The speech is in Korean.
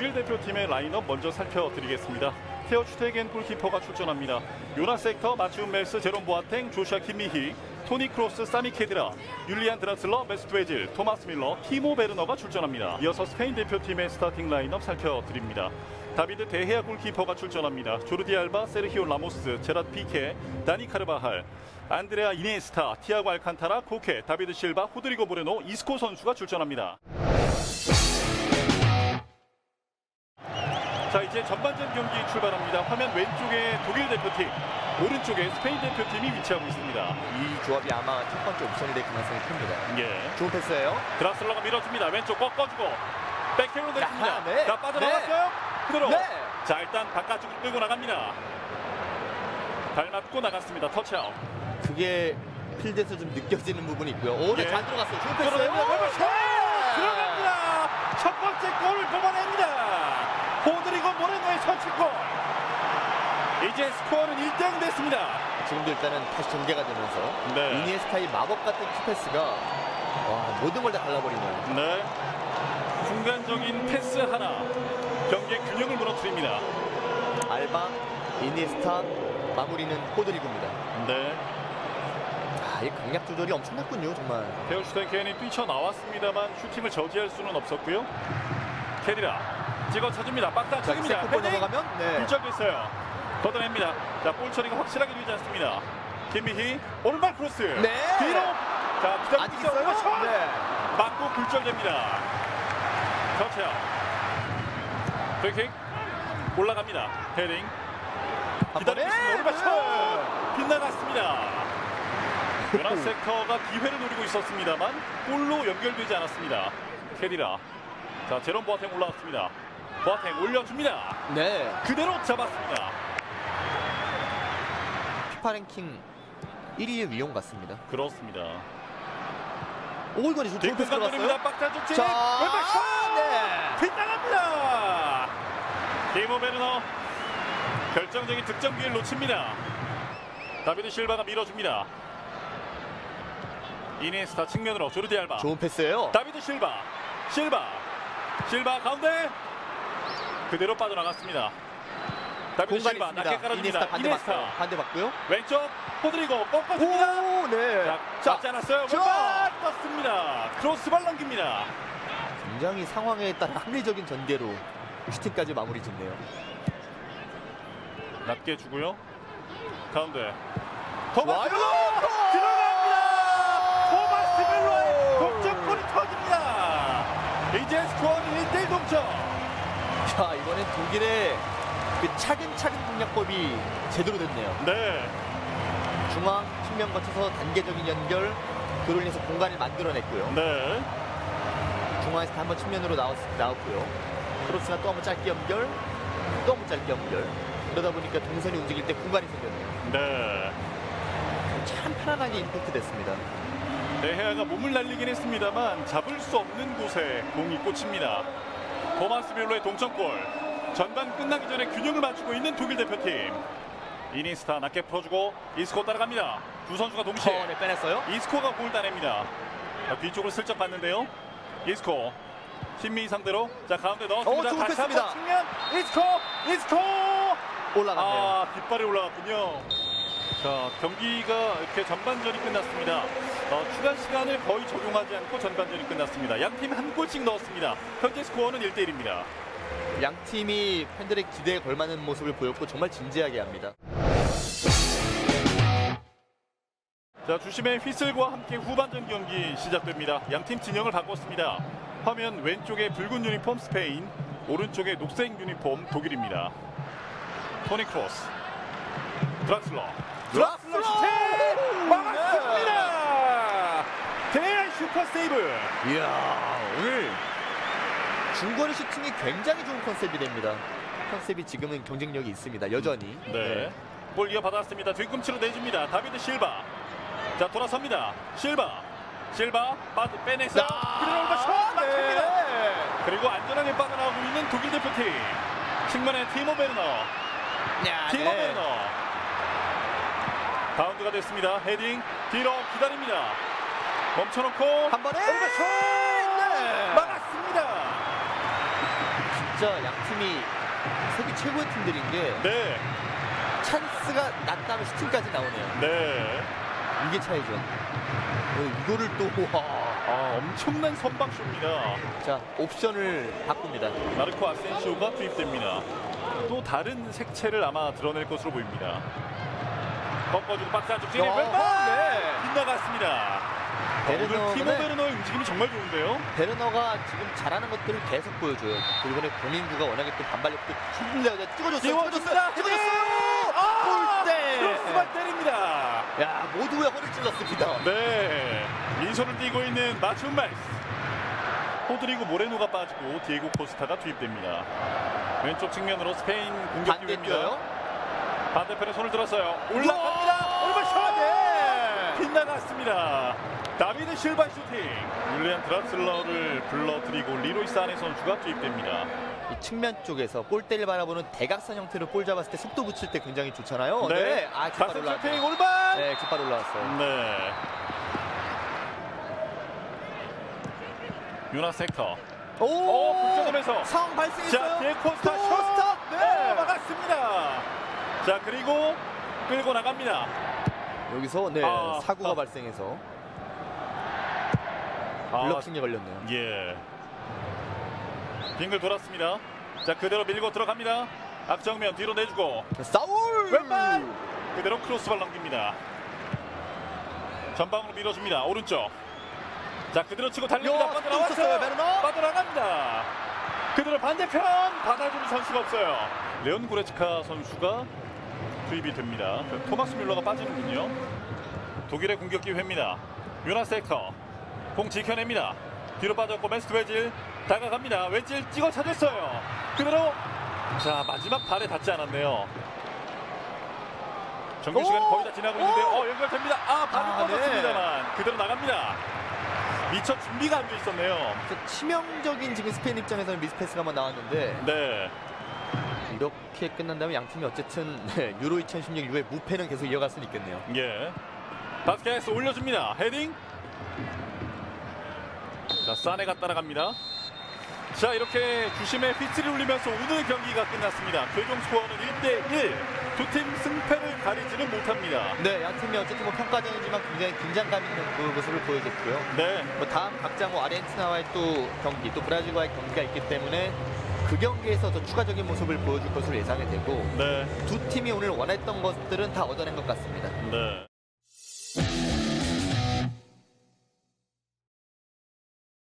독일 대표팀의 라인업 먼저 살펴드리겠습니다. 테어 슈테겐 골키퍼가 출전합니다. 요나스 섹터, 마치움 멜스, 제롬 보아탱, 조샤 키미히, 토니 크로스, 사미 케드라, 율리안 드라슬러, 메스트 웨질, 토마스 밀러, 티모 베르너가 출전합니다. 이어서 스페인 대표팀의 스타팅 라인업 살펴드립니다. 다비드 데헤아 골키퍼가 출전합니다. 조르디 알바, 세르히오 라모스, 제랏 피케, 다니 카르바할, 안드레아 이네스타, 티아고 알칸타라, 코케, 다비드 실바, 호드리고 모레노, 이스코 선수가 출전합니다. 자 이제 전반전 경기 출발합니다. 화면 왼쪽에 독일 대표팀, 오른쪽에 스페인 대표팀이 위치하고 있습니다. 이 조합이 아마 첫 번째 옵션이 될 가능성이 큽니다. 예. 좋은 패스예요. 드라슬러가 밀어줍니다. 왼쪽 꺾어주고 백행으로 내줍니다. 야, 네. 자 빠져나갔어요. 그대로. 네. 자 일단 바깥쪽으로 끌고 나갑니다. 발 맞고 나갔습니다. 터치아웃. 그게 필드에서 좀 느껴지는 부분이 있고요. 오, 네, 예. 잘 들어갔어요. 좋은 패스예요. 들어갑니다. 네. 들어갑니다. 첫 번째 골을 뽑아냅니다. 호드리고 모레노의 선취골. 이제 스코어는 1대0 됐습니다. 지금도 일단은 다시 전개가 되면서 네. 이니에스타의 마법 같은 키패스가 와, 모든 걸 다 갈라버리네요. 네. 순간적인 패스 하나. 경기의 균형을 무너뜨립니다. 알바, 이니에스타, 마무리는 호드리고입니다. 네. 아, 이 강약 조절이 엄청났군요, 정말. 베어 슈텐켄이 뛰쳐나왔습니다만 슈팅을 저지할 수는 없었고요. 캐리라 찍어 차줍니다. 박스 자, 안쪽입니다. 세컨볼 넘어가면 네. 굴절됐어요. 걷어냅니다. 자, 볼 처리가 확실하게 되지 않습니다. 김미희 오른발 크로스. 네. 뒤로. 자, 기다리고 있어요. 네. 맞고 굴절됩니다. 터치아웃. 프리킥 올라갑니다. 헤딩. 한 기다리고 있습니다. 오른발 슛! 네. 빗나갔습니다. 요나 세커가 기회를 노리고 있었습니다만 골로 연결되지 않았습니다. 캐디라. 자, 제롬 보아탱 올라왔습니다. 보아탱 올려줍니다. 네. 그대로 잡았습니다. 피파 랭킹 1위의 위용 같습니다. 그렇습니다. 오, 이거 좋은 패스 들어갔어요. 박자 직진. 자, 왼발 슛! 네. 빗나갑니다. 게이머 베르너 결정적인 득점 기회를 놓칩니다. 다비드 실바가 밀어줍니다. 이니스타 측면으로 조르디 알바. 좋은 패스예요. 다비드 실바. 실바. 실바 가운데 그대로 빠져나갔습니다. 다비드 공간이 실바 있습니다. 낮게 깔아줍니다. 반대 이니스타 봤어요. 반대. 왼쪽 호드리고 꺾어줍니다. 오, 네. 자, 자, 잡지 않았어요. 자. 왼발 떴습니다. 크로스발 넘깁니다. 굉장히 상황에 따라 합리적인 전개로 슈팅까지 마무리 짓네요. 낮게 주고요. 가운데. 토마스 들어갑니다. 토마스 멜로의 동점골이 터집니다. 이제 스코어는 1대1 동점. 자, 이번엔 독일의 그 차근차근 공략법이 제대로 됐네요. 네. 중앙 측면 거쳐서 단계적인 연결, 그로 인해서 공간을 만들어냈고요. 네. 중앙에서 한번 측면으로 나왔, 나왔고요. 크로스가 또 한번 짧게 연결, 또 한번 짧게 연결. 그러다 보니까 동선이 움직일 때 공간이 생겼네요. 네. 참 편안하게 임팩트 됐습니다. 데헤아가 몸을 날리긴 했습니다만 잡을 수 없는 곳에 공이 꽂힙니다. 토마스 뮬러의 동점골. 전반 끝나기 전에 균형을 맞추고 있는 독일 대표팀. 이니스타 낮게 풀어주고 이스코 따라갑니다. 두 선수가 동시에 처음에 빼냈어요. 이스코가 골 따냅니다. 자, 뒤쪽을 슬쩍 봤는데요. 이스코 팀미 상대로 자 가운데 넣었습니다. 어, 좋은 다시 한번. 측면 이스코 이스코 올라갔네요. 아 뒷발이 올라갔군요. 자 경기가 이렇게 전반전이 끝났습니다. 어, 추가 시간을 거의 적용하지 않고 전반전이 끝났습니다. 양팀 한 골씩 넣었습니다. 현재 스코어는 1대1입니다. 양 팀이 팬들의 기대에 걸맞는 모습을 보였고 정말 진지하게 합니다. 자 주심의 휘슬과 함께 후반전 경기 시작됩니다. 양팀 진영을 바꿨습니다. 화면 왼쪽에 붉은 유니폼 스페인, 오른쪽에 녹색 유니폼 독일입니다. 토니 크로스, 드락슬러, 드락슬러 슈팅 막았습니다. 대한 슈퍼 세이브. 이야 오늘 중거리 슈팅이 굉장히 좋은 컨셉이 됩니다. 컨셉이 지금은 경쟁력이 있습니다. 여전히. 네. 볼 이어받았습니다. 뒤꿈치로 내줍니다. 다비드 실바. 자 돌아섭니다. 실바. 실바 빠드 빼내서 그대로 올바 슛 막힙니다. 네. 그리고 안전하게 빠져나오고 있는 독일 대표팀 측면에 티모 베르너 야, 티모 네. 베르너 바운드가 됐습니다 헤딩 뒤로 기다립니다 멈춰놓고 한 번에 슛 네. 막았습니다 진짜 양 팀이 세계 최고의 팀들인 게 네, 찬스가 났다면 슈팅까지 나오네요. 네. 이게 차이죠. 어, 이거를 또 와. 아, 엄청난 선방쇼입니다. 자 옵션을 바꿉니다. 마르코 아센시오가 투입됩니다. 또 다른 색채를 아마 드러낼 것으로 보입니다. 꺾어주고 박스 안쪽 진입 야, 왼발 네. 빗나갔습니다. 오늘 베르너는- 티모 베르너의 움직임이 정말 좋은데요. 베르너가 지금 잘하는 것들을 계속 보여줘요. 그리고 이번에 공인구가 워낙에 또 반발력도 충분히 찍어줬어요. 띄워줍니다. 찍어줬어요. 찍어줬어요. 아, 골대. 크로스만 때립니다. 야 모두의 허를 찔렀습니다. 네, 민소를 띄고 있는 말스. 호드리고 모레노가 빠지고 디에고 코스타가 투입됩니다. 왼쪽 측면으로 스페인 공격 기회입니다. 반대편에 손을 들었어요. 올라갑니다. 오른발 샷! 네. 빗나갔습니다. 다비드 실바 슈팅. 율리안 드라슬러를 불러들이고 리로이 사네 선수가 투입됩니다. 이 측면 쪽에서 골대를 바라보는 대각선 형태로 볼 잡았을 때 속도 붙일 때 굉장히 좋잖아요. 네. 아 깃발 가슴 올라왔어요. 슈팅 오른발. 네, 깃발 올라왔어요. 네. 유나 섹터. 오, 오, 불전점에서. 상황 발생했어요. 자, 디에코스타 슛. 코스타. 네, 네. 막았습니다. 자, 그리고 끌고 나갑니다. 여기서 네 아, 사고가 아. 발생해서 아, 블럭킹에 걸렸네요. 예. 빙글 돌았습니다. 자, 그대로 밀고 들어갑니다. 앞정면 뒤로 내주고 싸울. 왼발! 그대로 크로스발 넘깁니다. 전방으로 밀어줍니다. 오른쪽. 자, 그대로 치고 달립니다. 야, 빠져나왔어요. 또 있었어요, 베르너. 빠져나갑니다. 그대로 반대편 받아주는 선수가 없어요. 레온 고레츠카 선수가 투입이 됩니다. 그 토마스 뮬러가 빠지는군요. 독일의 공격 기회입니다. 요나스 엑터 공 지켜냅니다. 뒤로 빠졌고 맨스트 웨질 다가갑니다. 웨질 찍어 찾았어요. 그대로 자 마지막 발에 닿지 않았네요. 정규 시간 오! 거의 다 지나고 있는데 어 연결됩니다. 아 발을 아, 네. 뻗었습니다만 그대로 나갑니다. 미처 준비가 안 돼 있었네요. 그 치명적인 지금 스페인 입장에서는 미스패스가 한번 나왔는데 네. 이렇게 끝난다면 양 팀이 어쨌든 네, 유로 2016 이후에 무패는 계속 이어갈 수는 있겠네요. 예. 바스케스 올려줍니다. 헤딩. 자, 사네가 따라갑니다. 자, 이렇게 주심의 휘슬이 울리면서 오늘 경기가 끝났습니다. 최종 스코어는 1대1. 두 팀 승패를 가리지는 못합니다. 네, 양 팀이 어쨌든 뭐 평가전이지만 굉장히 긴장감 있는 그 모습을 보여줬고요. 네. 뭐 다음 각자 뭐 아르헨티나와의 또 경기, 또 브라질과의 경기가 있기 때문에 그 경기에서 더 추가적인 모습을 보여줄 것으로 예상이 되고 네. 두 팀이 오늘 원했던 것들은 다 얻어낸 것 같습니다. 네.